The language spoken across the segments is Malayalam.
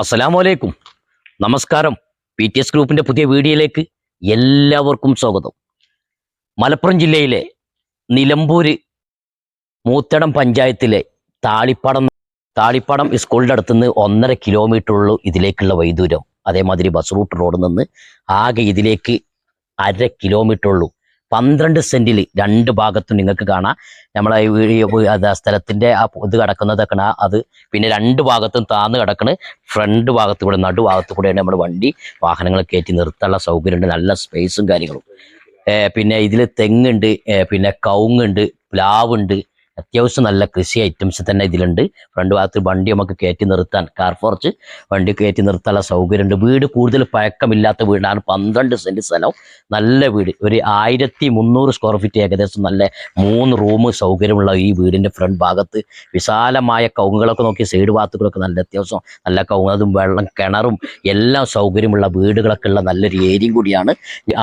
അസ്സലാമു അലൈക്കും നമസ്കാരം. പി ടി എസ് ഗ്രൂപ്പിന്റെ പുതിയ വീഡിയോയിലേക്ക് എല്ലാവർക്കും സ്വാഗതം. മലപ്പുറം ജില്ലയിലെ നിലമ്പൂര് മൂത്തടം പഞ്ചായത്തിലെ താളിപ്പാടം താളിപ്പാടം സ്കൂളിന്റെ അടുത്തുനിന്ന് ഒന്നര കിലോമീറ്റർ ഉള്ളൂ ഇതിലേക്കുള്ള വൈദൂരം. അതേമാതിരി ബസ് റൂട്ട് റോഡിൽ നിന്ന് ആകെ ഇതിലേക്ക് അര കിലോമീറ്റർ ഉള്ളൂ. പന്ത്രണ്ട് സെന്റിൽ രണ്ട് ഭാഗത്തും നിങ്ങൾക്ക് കാണാം. നമ്മളെ അത് ആ ആ ഇത് കിടക്കുന്നതൊക്കെ അത് പിന്നെ രണ്ട് ഭാഗത്തും താന്ന് കിടക്കണ്. ഫ്രണ്ട് ഭാഗത്ത് കൂടെ നടുഭാഗത്ത് കൂടെയാണ് നമ്മൾ വണ്ടി വാഹനങ്ങൾ കയറ്റി നിർത്താനുള്ള സൗകര്യമുണ്ട്. നല്ല സ്പേസും കാര്യങ്ങളും. പിന്നെ ഇതിൽ തെങ്ങുണ്ട്. പിന്നെ കവുങ്ങുണ്ട്. പ്ലാവുണ്ട്. അത്യാവശ്യം നല്ല കൃഷി ഐറ്റംസ് തന്നെ ഇതിലുണ്ട്. ഫ്രണ്ട് ഭാഗത്ത് വണ്ടി നമുക്ക് കയറ്റി നിർത്താൻ കാർ ഫോർച്ച് വണ്ടി കയറ്റി നിർത്താനുള്ള സൗകര്യമുണ്ട്. വീട് കൂടുതൽ പഴക്കമില്ലാത്ത വീടാണ്. പന്ത്രണ്ട് സെന്റ് സ്ഥലം നല്ല വീട്. ഒരു ആയിരത്തി മുന്നൂറ് സ്ക്വയർ ഫീറ്റ് ഏകദേശം നല്ല മൂന്ന് റൂം സൗകര്യമുള്ള ഈ വീടിന്റെ ഫ്രണ്ട് ഭാഗത്ത്. വിശാലമായ കൗങ്ങുകളൊക്കെ നോക്കി സൈഡ് ഭാഗത്തുകളൊക്കെ നല്ല അത്യാവശ്യം നല്ല കൗങ്ങതും വെള്ളം കിണറും എല്ലാം സൗകര്യമുള്ള വീടുകളൊക്കെ ഉള്ള നല്ലൊരു ഏരിയയും കൂടിയാണ്.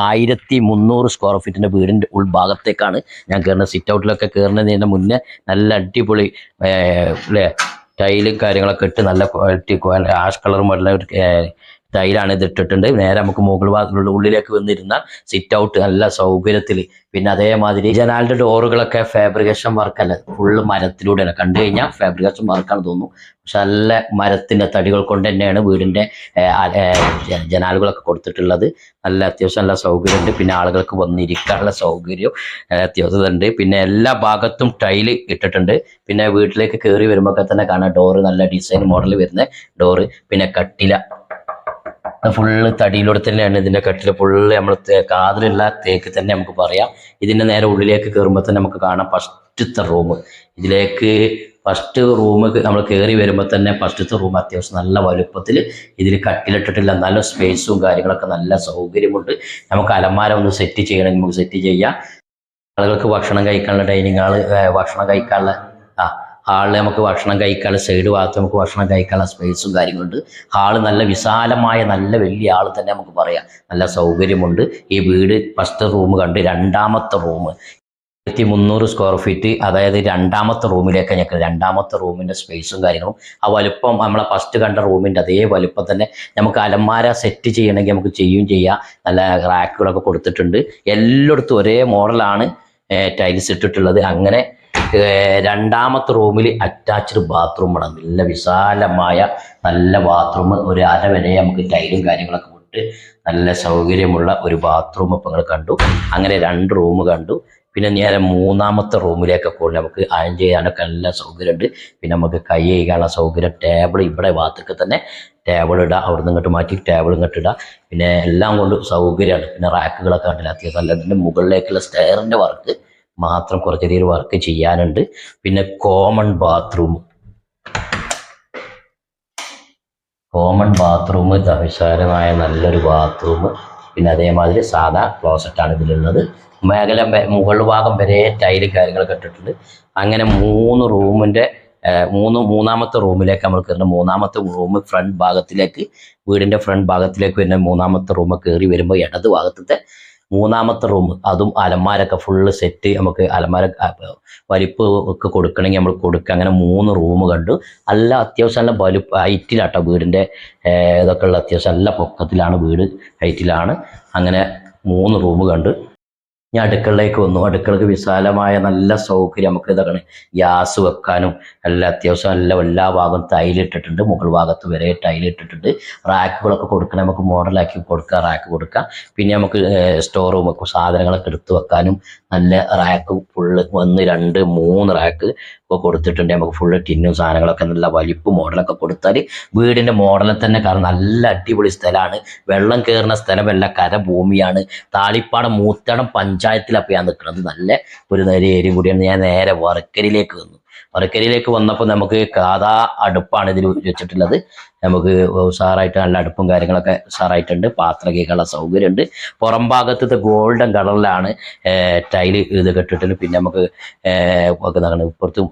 ആയിരത്തി മുന്നൂറ് സ്ക്വയർ ഫീറ്റിന്റെ വീടിന്റെ ഉൾഭാഗത്തേക്കാണ് ഞാൻ കയറുന്നത്. സിറ്റ് ഔട്ടിലൊക്കെ കയറുന്നതിന് മുന്നേ നല്ല അടിപൊളി അല്ലേ ടൈലും കാര്യങ്ങളൊക്കെ ഇട്ട് നല്ല ക്വാളിറ്റി ആഷ് കളറും ഉള്ള ഒരു ടൈലാണ് ഇത് ഇട്ടിട്ടുണ്ട്. നേരെ നമുക്ക് മുകൾ ഭാഗത്തുള്ള ഉള്ളിലേക്ക് വന്നിരുന്നാൽ സിറ്റ് ഔട്ട് നല്ല സൗകര്യത്തിൽ പിന്നെ അതേമാതിരി ജനാലിന്റെ ഡോറുകളൊക്കെ ഫാബ്രിക്കേഷൻ വർക്കല്ല ഫുള്ള് മരത്തിലൂടെയാണ്. കണ്ടു കഴിഞ്ഞാൽ ഫാബ്രിക്കേഷൻ വർക്കാണ് തോന്നുന്നു. പക്ഷെ നല്ല മരത്തിന്റെ തടികൾ കൊണ്ട് തന്നെയാണ് വീടിന്റെ ജനാലുകളൊക്കെ കൊടുത്തിട്ടുള്ളത്. നല്ല അത്യാവശ്യം നല്ല സൗകര്യമുണ്ട്. പിന്നെ ആളുകൾക്ക് വന്നിരിക്കാനുള്ള സൗകര്യം അത്യാവശ്യം ഉണ്ട് പിന്നെ എല്ലാ ഭാഗത്തും ടൈൽ ഇട്ടിട്ടുണ്ട്. പിന്നെ വീട്ടിലേക്ക് കയറി വരുമ്പോൾ തന്നെ കാണാം ഡോറ് നല്ല ഡിസൈൻ മോഡൽ വരുന്ന ഡോറ്. പിന്നെ കട്ടില ഫുള്ള് തടിയിലൂടെ തന്നെയാണ് ഇതിന്റെ കെട്ടിൽ ഫുള്ള് നമ്മൾ കാതിലുള്ള തേക്ക് തന്നെ നമുക്ക് പറയാം. ഇതിന്റെ നേരെ ഉള്ളിലേക്ക് കയറുമ്പോൾ തന്നെ നമുക്ക് കാണാം ഫസ്റ്റത്തെ റൂം ഇതിലേക്ക് ഫസ്റ്റ് റൂം നമ്മൾ കയറി വരുമ്പോൾ തന്നെ ഫസ്റ്റത്തെ റൂം അത്യാവശ്യം നല്ല വലുപ്പത്തിൽ ഇതിൽ കട്ടിലിട്ടിട്ടില്ല നല്ല സ്പേസും കാര്യങ്ങളൊക്കെ നല്ല സൗകര്യമുണ്ട്. നമുക്ക് അലമാര ഒന്ന് സെറ്റ് ചെയ്യണമെങ്കിൽ നമുക്ക് സെറ്റ് ചെയ്യാം. ആളുകൾക്ക് ഭക്ഷണം കഴിക്കാനുള്ള ഡൈനിങ് ഹാൾ ഭക്ഷണം കഴിക്കാനുള്ള ഹാളിൽ നമുക്ക് ഭക്ഷണം കഴിക്കാനുള്ള സൈഡ് ഭാഗത്ത് നമുക്ക് ഭക്ഷണം കഴിക്കാനുള്ള സ്പേസും കാര്യങ്ങളുണ്ട്. ഹാൾ നല്ല വിശാലമായ നല്ല വലിയ ആൾ തന്നെ നമുക്ക് പറയാം. നല്ല സൗകര്യമുണ്ട്. ഈ വീട് ഫസ്റ്റ് റൂം കണ്ട് രണ്ടാമത്തെ റൂം ആയിരത്തി മുന്നൂറ് സ്ക്വയർ ഫീറ്റ് അതായത് രണ്ടാമത്തെ റൂമിലേക്ക് ഞങ്ങൾക്ക് രണ്ടാമത്തെ റൂമിന്റെ സ്പേസും കാര്യങ്ങളും. ആ വലുപ്പം നമ്മളെ ഫസ്റ്റ് കണ്ട റൂമിന്റെ അതേ വലുപ്പം തന്നെ നമുക്ക് അലമാര സെറ്റ് ചെയ്യണമെങ്കിൽ നമുക്ക് ചെയ്യുകയും ചെയ്യാം. നല്ല റാക്കുകളൊക്കെ കൊടുത്തിട്ടുണ്ട്. എല്ലായിടത്തും ഒരേ മോഡലാണ് ടൈൽസ് ഇട്ടിട്ടുള്ളത്. അങ്ങനെ രണ്ടാമത്തെ റൂമിൽ അറ്റാച്ച്ഡ് ബാത്റൂം ആണ്. നല്ല വിശാലമായ നല്ല ബാത്റൂം ഒരു അര വരെ നമുക്ക് ടൈലും കാര്യങ്ങളൊക്കെ വിട്ട് നല്ല സൗകര്യമുള്ള ഒരു ബാത്റൂം ഇപ്പം നിങ്ങൾ കണ്ടു. അങ്ങനെ രണ്ട് റൂം കണ്ടു. പിന്നെ നേരെ മൂന്നാമത്തെ റൂമിലേക്ക് പോലും നമുക്ക് അയൺ ചെയ്യാനൊക്കെ നല്ല സൗകര്യമുണ്ട്. പിന്നെ നമുക്ക് കൈ കഴുകാനുള്ള സൗകര്യം ടേബിൾ ഇവിടെ ഭാഗത്തൊക്കെ തന്നെ ടേബിൾ ഇടാം. അവിടെ നിന്ന് ഇങ്ങോട്ട് മാറ്റി ടേബിൾ ഇങ്ങോട്ട് ഇടാം. പിന്നെ എല്ലാം കൊണ്ടും സൗകര്യമാണ്. പിന്നെ റാക്കുകളൊക്കെ കണ്ടില്ല? അത്യാവശ്യം ഇതിന്റെ മുകളിലേക്കുള്ള സ്റ്റെയറിന്റെ വർക്ക് മാത്രം കുറച്ച് രീതിയിൽ വർക്ക് ചെയ്യാനുണ്ട്. പിന്നെ കോമൺ ബാത്റൂം കോമൺ ബാത്റൂം വിശാലമായ നല്ലൊരു ബാത്റൂം പിന്നെ അതേമാതിരി സാധാ ക്ലോസറ്റാണ് ഇതിലുള്ളത്. മേഖല മുകൾ ഭാഗം വരെ ടൈൽ കാര്യങ്ങളൊക്കെ ഇട്ടിട്ടുണ്ട്. അങ്ങനെ മൂന്ന് റൂമിന്റെ മൂന്ന് മൂന്നാമത്തെ റൂമിലേക്ക് നമ്മൾ കയറുന്ന. മൂന്നാമത്തെ റൂം ഫ്രണ്ട് ഭാഗത്തിലേക്ക് വീടിന്റെ ഫ്രണ്ട് ഭാഗത്തിലേക്ക് വരുന്ന മൂന്നാമത്തെ റൂമ് കയറി വരുമ്പോൾ ഇടത് ഭാഗത്തത്തെ മൂന്നാമത്തെ റൂം അതും അലമാരൊക്കെ ഫുള്ള് സെറ്റ് നമുക്ക് അലമാര വലിപ്പ് ഒക്കെ കൊടുക്കണമെങ്കിൽ നമ്മൾ കൊടുക്കുക. അങ്ങനെ മൂന്ന് റൂം കണ്ടു. നല്ല അത്യാവശ്യം നല്ല വലുപ്പ് ഹൈറ്റിലാട്ടോ വീടിന്റെ ഇതൊക്കെ ഉള്ള അത്യാവശ്യം നല്ല പൊക്കത്തിലാണ് വീട് ഹൈറ്റിലാണ്. അങ്ങനെ മൂന്ന് റൂം കണ്ടു. ഞാൻ അടുക്കളയിലേക്ക് വന്നു. അടുക്കളക്ക് വിശാലമായ നല്ല സൗകര്യം നമുക്ക് ഇതാണ്. ഗ്യാസ് വെക്കാനും നല്ല അത്യാവശ്യം നല്ല എല്ലാ ഭാഗം തൈലിട്ടിട്ടുണ്ട് മുകൾ ഭാഗത്ത് വരെ ടൈലിട്ടിട്ടുണ്ട് റാക്കുകളൊക്കെ കൊടുക്കണം നമുക്ക് മോഡലാക്കി കൊടുക്കാം റാക്ക് കൊടുക്കാം. പിന്നെ നമുക്ക് സ്റ്റോർ റൂം സാധനങ്ങളൊക്കെ എടുത്തു വെക്കാനും നല്ല റാക്ക് ഫുള്ള് ഒന്ന് രണ്ട് മൂന്ന് റാക്ക് ഒക്കെ കൊടുത്തിട്ടുണ്ട്. നമുക്ക് ഫുള്ള് ടിന്നും സാധനങ്ങളൊക്കെ നല്ല വലിപ്പ് മോഡലൊക്കെ കൊടുത്താൽ വീടിന്റെ മോഡലിൽ തന്നെ കാരണം നല്ല അടിപൊളി സ്ഥലമാണ്. വെള്ളം കയറുന്ന സ്ഥലമല്ല കരഭൂമിയാണ്. താളിപ്പാടം മൂത്തടം പഞ്ചായത്തിലാണ് ഞാൻ നിൽക്കുന്നത് നല്ല ഒരു നേരെ ഏരിയ കൂടിയാണ്. ഞാൻ നേരെ വർക്കരിലേക്ക് വന്നു. വർക്കരിയിലേക്ക് വന്നപ്പോൾ നമുക്ക് കാതാ അടുപ്പാണ് ഇതിൽ വെച്ചിട്ടുള്ളത്. നമുക്ക് ഉഷാറായിട്ട് നല്ല അടുപ്പും കാര്യങ്ങളൊക്കെ ഉഷാറായിട്ടുണ്ട് പാത്രം കേൾക്കാനുള്ള സൗകര്യമുണ്ട്. പുറം ഭാഗത്തത്തെ ഗോൾഡൻ കളറിലാണ് ടൈൽ ഇത് കെട്ടിട്ടുണ്ട് പിന്നെ നമുക്ക് ഒക്കെ എന്താണ് ഇപ്പുറത്തും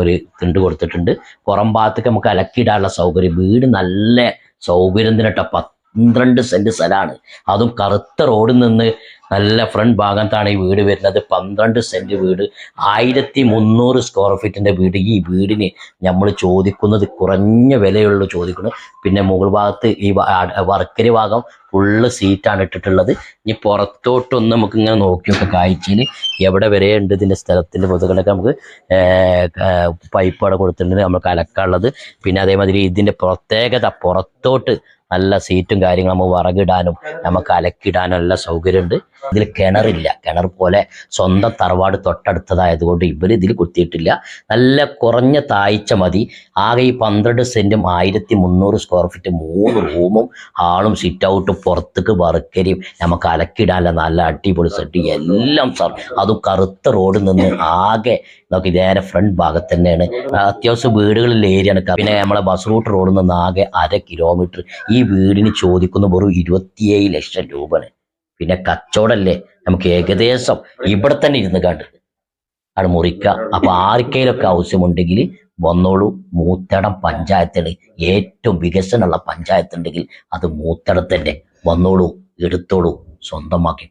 ഒരു തിണ്ട് കൊടുത്തിട്ടുണ്ട്. പുറം ഭാഗത്തേക്ക് നമുക്ക് അലക്കിയിടാനുള്ള സൗകര്യം. വീട് നല്ല സൗകര്യം തന്നെ പന്ത്രണ്ട് സെന്റ് സ്ഥലമാണ്. അതും കറുത്ത റോഡിൽ നിന്ന് നല്ല ഫ്രണ്ട് ഭാഗത്താണ് ഈ വീട് വരുന്നത്. പന്ത്രണ്ട് സെന്റ് വീട്. ആയിരത്തി മുന്നൂറ് സ്ക്വയർ ഫീറ്റിന്റെ വീട്. ഈ വീടിന് നമ്മൾ ചോദിക്കുന്നത് കുറഞ്ഞ വിലയുള്ളൂ ചോദിക്കുന്നത് പിന്നെ മുകൾ ഭാഗത്ത് ഈ വർക്കരി ഭാഗം ഫുള്ള് സീറ്റാണ് ഇട്ടിട്ടുള്ളത്. ഇനി പുറത്തോട്ടൊന്ന് നമുക്ക് ഇങ്ങനെ നോക്കി നോക്കാം. കാഴ്ചയിൽ എവിടെ വരെ ഉണ്ട് ഇതിന്റെ സ്ഥലത്തിന്റെ മുതലൊക്കെ നമുക്ക് പൈപ്പ് അവിടെ കൊടുത്തിട്ടുണ്ട്. നമുക്ക് അലക്കാനുള്ളത്. പിന്നെ അതേമാതിരി ഇതിന്റെ പ്രത്യേകത പുറത്തോട്ട് നല്ല സീറ്റും കാര്യങ്ങളും നമുക്ക് വറകിടാനും നമുക്ക് അലക്കിടാനും എല്ലാം സൗകര്യമുണ്ട്. ഇതിൽ കിണറില്ല. കിണർ പോലെ സ്വന്തം തറവാട് തൊട്ടടുത്തതായതുകൊണ്ട് ഇവർ ഇതിൽ കുത്തിയിട്ടില്ല. നല്ല കുറഞ്ഞ താഴ്ച മതി. ആകെ ഈ പന്ത്രണ്ട് സെന്റും ആയിരത്തി മുന്നൂറ് സ്ക്വയർ ഫീറ്റ് മൂന്ന് റൂമും ഹാളും സിറ്റ് ഔട്ടും പുറത്തേക്ക് വറുക്കരിയും നമുക്ക് അലക്കിടാനുള്ള നല്ല അടിപൊളി സെറ്റ് എല്ലാം സാർ അതും കറുത്ത റോഡിൽ നിന്ന് ആകെ നമുക്ക് നേരെ ഫ്രണ്ട് ഭാഗത്ത് തന്നെയാണ്. അത്യാവശ്യം വീടുകളിലെ ഏരിയ പിന്നെ നമ്മളെ ബസ് റൂട്ട് റോഡിൽ നിന്ന് ആകെ അര കിലോമീറ്റർ ഈ വീടിന് ചോദിക്കുന്ന വെറും ഇരുപത്തിയേഴ് ലക്ഷം രൂപയാണ്. പിന്നെ കച്ചവടല്ലേ? നമുക്ക് ഏകദേശം ഇവിടെ തന്നെ ഇരുന്ന് കണ്ട് ആണ് മുറിക്കുക അപ്പൊ ആർക്കെങ്കിലൊക്കെ ആവശ്യമുണ്ടെങ്കിൽ വന്നോളൂ. മൂത്തടം പഞ്ചായത്താണ്. ഏറ്റവും വികസനമുള്ള പഞ്ചായത്ത് ഉണ്ടെങ്കിൽ അത് മൂത്തടത്തന്നെ വന്നോളൂ എടുത്തോളൂ സ്വന്തമാക്കി